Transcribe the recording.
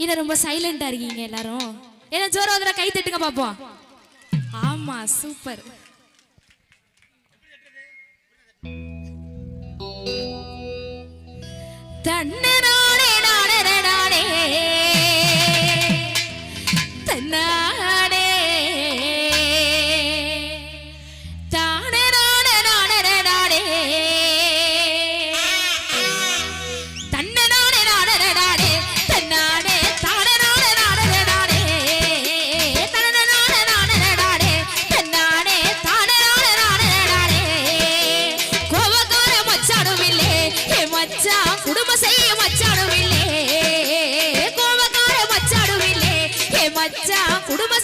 இதை ரொம்ப சைலண்டா இருக்கீங்க எல்லாரும். ஏன்னா ஜோரம் அதில் கை தட்டுங்க பார்ப்போம் ஆமா சூப்பர் தன்னரா குடும்ப